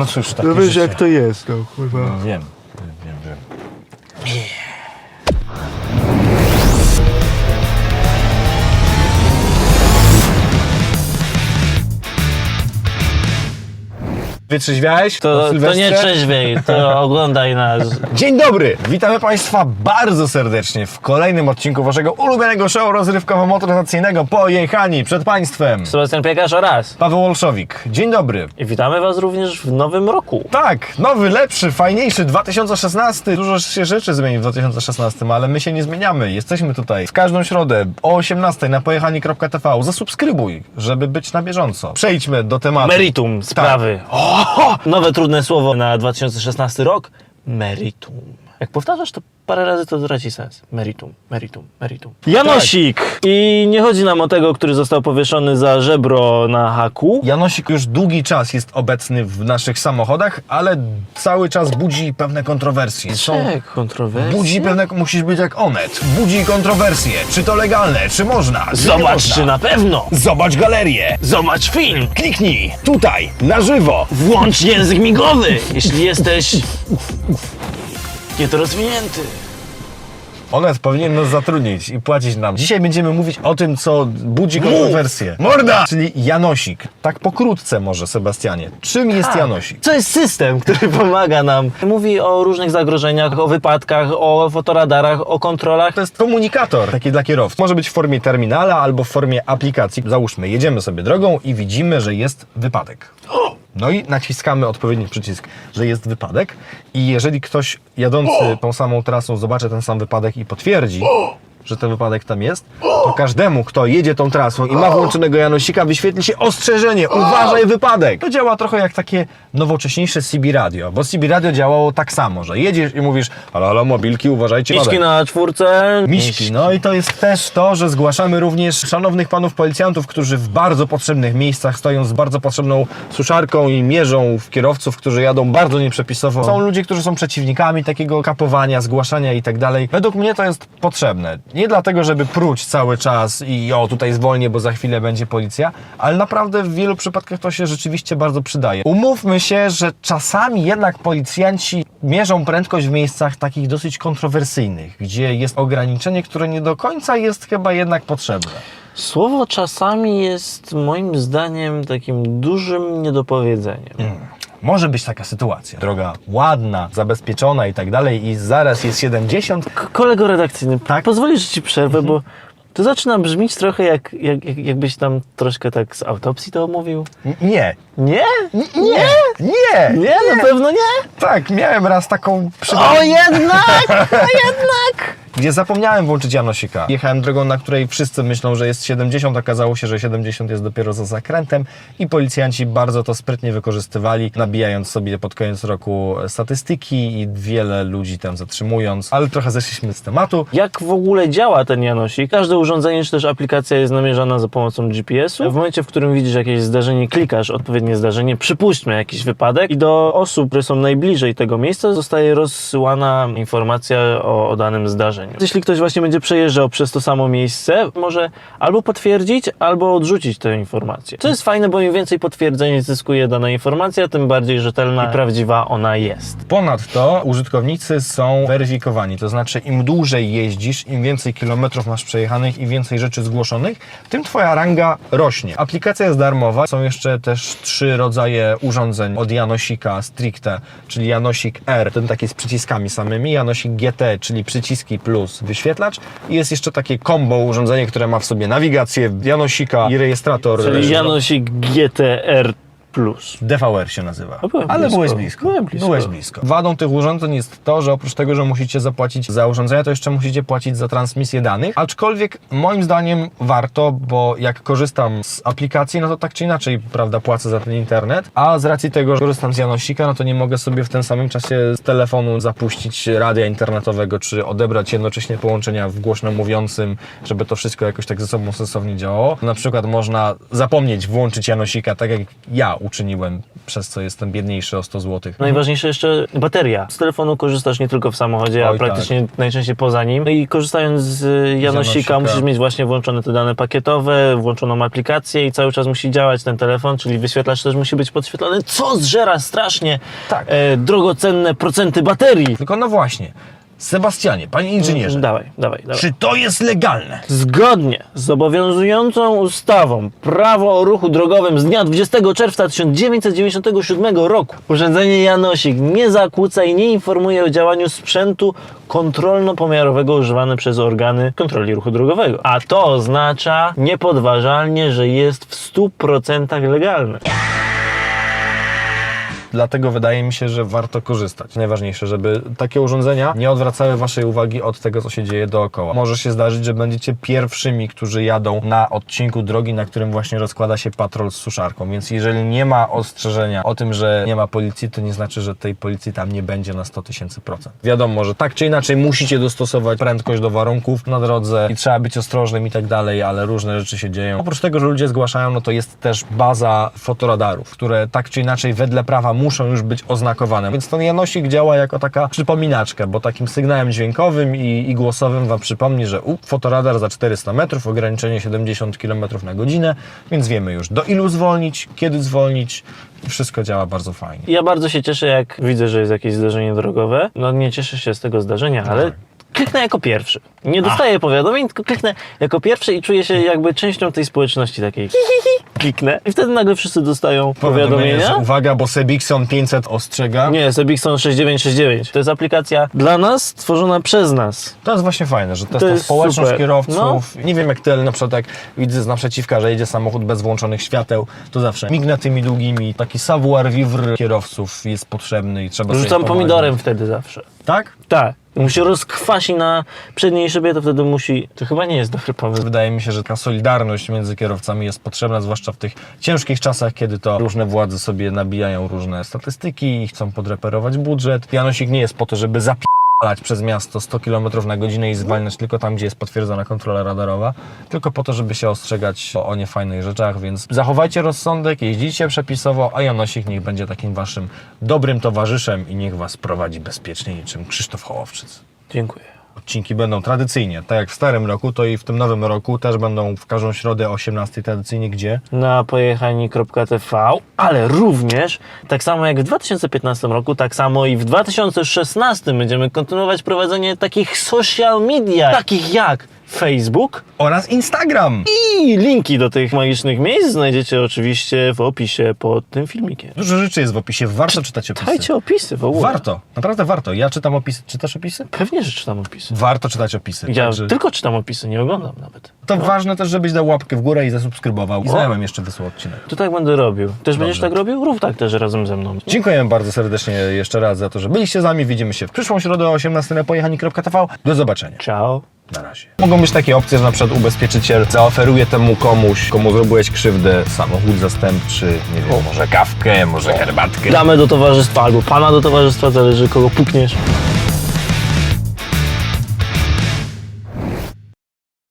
No cóż, takie No wiesz życie. jak to jest, no kurwa. No, wiem, wiem, Wytrzeźwiałeś? po To, to nie trzeźwiej, to oglądaj nas. Dzień dobry! Witamy Państwa bardzo serdecznie w kolejnym odcinku Waszego ulubionego show rozrywkowo-motoryzacyjnego Pojechani przed Państwem. Sebastian Piekarz oraz. Paweł Olszowik, dzień dobry. I witamy Was również w nowym roku. Tak, nowy, lepszy, fajniejszy 2016. Dużo się rzeczy zmieni w 2016, ale my się nie zmieniamy. Jesteśmy tutaj w każdą środę o 18 na pojechani.tv. Zasubskrybuj, żeby być na bieżąco. Przejdźmy do tematu. Meritum sprawy. O, nowe trudne słowo na 2016 rok. Meritum. Jak powtarzasz to parę razy, to traci sens. Meritum, meritum, meritum. Janosik! I nie chodzi nam o tego, który został powieszony za żebro na haku. Janosik już długi czas jest obecny w naszych samochodach, ale cały czas budzi pewne kontrowersje. Są kontrowersje. Budzi pewne, musisz być jak Onet. Budzi kontrowersje. Czy to legalne, czy można? Czy nie Zobacz, można? czy na pewno. Zobacz galerię. Zobacz film. Kliknij tutaj, na żywo. Włącz język migowy, jeśli jesteś niedorozwinięty. Onet powinien nas zatrudnić i płacić nam. Dzisiaj będziemy mówić o tym, co budzi kontrowersje. Morda! Czyli Janosik. Tak pokrótce może, Sebastianie. Czym jest Janosik? To jest system, który pomaga nam. Mówi o różnych zagrożeniach, o wypadkach, o fotoradarach, o kontrolach. To jest komunikator taki dla kierowców. Może być w formie terminala albo w formie aplikacji. Załóżmy, jedziemy sobie drogą i widzimy, że jest wypadek. No i naciskamy odpowiedni przycisk, że jest wypadek i jeżeli ktoś jadący tą samą trasą zobaczy ten sam wypadek i potwierdzi, że ten wypadek tam jest, to każdemu, kto jedzie tą trasą i ma włączonego Janosika, wyświetli się ostrzeżenie, uważaj wypadek! To działa trochę jak takie nowocześniejsze CB Radio, bo CB Radio działało tak samo, że jedziesz i mówisz halo, halo, mobilki, uważajcie, Miśki wypadek. na czwórce. Miśki. No i to jest też to, że zgłaszamy również szanownych panów policjantów, którzy w bardzo potrzebnych miejscach stoją z bardzo potrzebną suszarką i mierzą w kierowców, którzy jadą bardzo nieprzepisowo. Są ludzie, którzy są przeciwnikami takiego kapowania, zgłaszania i tak dalej. Według mnie to jest potrzebne. Nie dlatego, żeby pruć cały czas i o, tutaj zwolnię, bo za chwilę będzie policja, ale naprawdę w wielu przypadkach to się rzeczywiście bardzo przydaje. Umówmy się, że czasami jednak policjanci mierzą prędkość w miejscach takich dosyć kontrowersyjnych, gdzie jest ograniczenie, które nie do końca jest chyba jednak potrzebne. Słowo czasami jest moim zdaniem takim dużym niedopowiedzeniem. Może być taka sytuacja. Droga ładna, zabezpieczona i tak dalej i zaraz jest 70. K- Kolego redakcyjny, Tak? pozwolisz, że ci przerwę, bo to zaczyna brzmieć trochę jak, jak, jak, jakbyś tam troszkę tak z autopsji to omówił. N- Nie. Nie? N- Nie. Nie. Nie, na pewno nie. Tak, miałem raz taką przygodę. O jednak! O jednak! Gdzie zapomniałem włączyć Janosika. Jechałem drogą, na której wszyscy myślą, że jest 70, okazało się, że 70 jest dopiero za zakrętem i policjanci bardzo to sprytnie wykorzystywali, nabijając sobie pod koniec roku statystyki i wiele ludzi tam zatrzymując, ale trochę zeszliśmy z tematu. Jak w ogóle działa ten Janosik? Każde urządzenie czy też aplikacja jest namierzana za pomocą GPS-u. W momencie, w którym widzisz jakieś zdarzenie, klikasz odpowiednie zdarzenie, przypuśćmy jakiś wypadek i do osób, które są najbliżej tego miejsca zostaje rozsyłana informacja o, o danym zdarzeniu. Jeśli ktoś właśnie będzie przejeżdżał przez to samo miejsce, może albo potwierdzić, albo odrzucić tę informację. To jest fajne, bo im więcej potwierdzeń zyskuje dana informacja, tym bardziej rzetelna i prawdziwa ona jest. Ponadto użytkownicy są weryfikowani, to znaczy im dłużej jeździsz, im więcej kilometrów masz przejechanych i więcej rzeczy zgłoszonych, tym twoja ranga rośnie. Aplikacja jest darmowa, są jeszcze też trzy rodzaje urządzeń od Janosika stricte, czyli Janosik R, ten taki z przyciskami samymi, Janosik GT, czyli przyciski plus wyświetlacz. I jest jeszcze takie combo urządzenie, które ma w sobie nawigację Janosika i rejestrator. Czyli Janosik GTR Plus. DVR się nazywa. A byłem Ale blisko. byłeś blisko. Byłem blisko. Byłeś blisko. Wadą tych urządzeń jest to, że oprócz tego, że musicie zapłacić za urządzenia, to jeszcze musicie płacić za transmisję danych. Aczkolwiek moim zdaniem warto, bo jak korzystam z aplikacji, no to tak czy inaczej, prawda, płacę za ten internet, a z racji tego, że korzystam z Janosika, no to nie mogę sobie w tym samym czasie z telefonu zapuścić radia internetowego, czy odebrać jednocześnie połączenia w głośno mówiącym, żeby to wszystko jakoś tak ze sobą sensownie działało. Na przykład można zapomnieć włączyć Janosika, tak jak ja uczyniłem, przez co jestem biedniejszy o 100 zł. Najważniejsze jeszcze bateria. Z telefonu korzystasz nie tylko w samochodzie, a Oj, tak. praktycznie najczęściej poza nim. No i korzystając z Janosika, Janosika. musisz mieć właśnie włączone te dane pakietowe, włączoną aplikację i cały czas musi działać ten telefon, czyli wyświetlacz też musi być podświetlony, co zżera strasznie Tak. e, drogocenne procenty baterii. Tylko no właśnie, Sebastianie, panie inżynierze, Dawaj, dawaj, dawaj. czy to jest legalne? Zgodnie z obowiązującą ustawą Prawo o ruchu drogowym z dnia 20 czerwca 1997 roku urządzenie Janosik nie zakłóca i nie informuje o działaniu sprzętu kontrolno-pomiarowego używane przez organy kontroli ruchu drogowego. A to oznacza niepodważalnie, że jest w 100% legalne. Dlatego wydaje mi się, że warto korzystać. Najważniejsze, żeby takie urządzenia nie odwracały Waszej uwagi od tego, co się dzieje dookoła. Może się zdarzyć, że będziecie pierwszymi, którzy jadą na odcinku drogi, na którym właśnie rozkłada się patrol z suszarką. Więc jeżeli nie ma ostrzeżenia o tym, że nie ma policji, to nie znaczy, że tej policji tam nie będzie na 100 tysięcy procent. Wiadomo, że tak czy inaczej musicie dostosować prędkość do warunków na drodze i trzeba być ostrożnym i tak dalej, ale różne rzeczy się dzieją. Oprócz tego, że ludzie zgłaszają, no to jest też baza fotoradarów, które tak czy inaczej wedle prawa muszą już być oznakowane. Więc ten Janosik działa jako taka przypominaczka, bo takim sygnałem dźwiękowym i, i głosowym Wam przypomni, że u, fotoradar za 400 metrów, ograniczenie 70 km na godzinę, więc wiemy już do ilu zwolnić, kiedy zwolnić. Wszystko działa bardzo fajnie. Ja bardzo się cieszę, jak widzę, że jest jakieś zdarzenie drogowe. No nie cieszę się z tego zdarzenia, ale. Kliknę jako pierwszy. Nie dostaję powiadomień, tylko kliknę jako pierwszy i czuję się jakby częścią tej społeczności takiej. Hi, hi, hi. Kliknę i wtedy nagle wszyscy dostają Powiadomienie, że powiadomienia. uwaga, bo Sebixon 500 ostrzega. Nie, Sebixon 6969. To jest aplikacja dla nas, stworzona przez nas. To jest właśnie fajne, że testa jest społeczność super. No. kierowców. Nie wiem jak ty, ale na przykład jak widzę z naprzeciwka, że jedzie samochód bez włączonych świateł, to zawsze mignę tymi długimi. Taki savoir vivre kierowców jest potrzebny i trzeba sobie Rzucam pomagać. pomidorem wtedy zawsze. Tak? Tak. Mu się na przedniej szybie, to wtedy musi... To chyba nie jest dobry pomysł. Wydaje mi się, że taka solidarność między kierowcami jest potrzebna, zwłaszcza w tych ciężkich czasach, kiedy to różne władze sobie nabijają różne statystyki i chcą podreperować budżet. Janosik nie jest po to, żeby przez miasto 100 km na godzinę i zwalniać tylko tam, gdzie jest potwierdzona kontrola radarowa, tylko po to, żeby się ostrzegać o, o niefajnych rzeczach, więc zachowajcie rozsądek, jeździcie przepisowo, a Janosik niech będzie takim waszym dobrym towarzyszem i niech was prowadzi bezpiecznie niczym Krzysztof Hołowczyc. Dziękuję. Odcinki będą tradycyjnie, tak jak w starym roku, to i w tym nowym roku też będą w każdą środę o 18 tradycyjnie gdzie? na pojechani.tv, ale również tak samo jak w 2015 roku, tak samo i w 2016 będziemy kontynuować prowadzenie takich social media, takich jak Facebook Oraz Instagram! i linki do tych magicznych miejsc znajdziecie oczywiście w opisie pod tym filmikiem. Dużo rzeczy jest w opisie, warto czytać opisy. Czytajcie opisy w ogóle. Warto, naprawdę warto. Ja czytam opisy. Czytasz opisy? Pewnie, że czytam opisy. Warto czytać opisy. Ja Także tylko czytam opisy, nie oglądam nawet. To ważne też, żebyś dał łapkę w górę i zasubskrybował. I znajomym jeszcze wysłał odcinek. To tak będę robił. Też będziesz tak robił? Rób tak też razem ze mną. Dziękuję bardzo serdecznie jeszcze raz za to, że byliście z nami. Widzimy się w przyszłą środę o 18 na pojechani.tv. Do zobaczenia. Ciao. Na razie. Mogą być takie opcje, że na przykład ubezpieczyciel zaoferuje temu komuś, komu zrobiłeś krzywdę, samochód zastępczy, nie wiem, może kawkę, może herbatkę. Damę do towarzystwa albo pana do towarzystwa, zależy kogo pukniesz.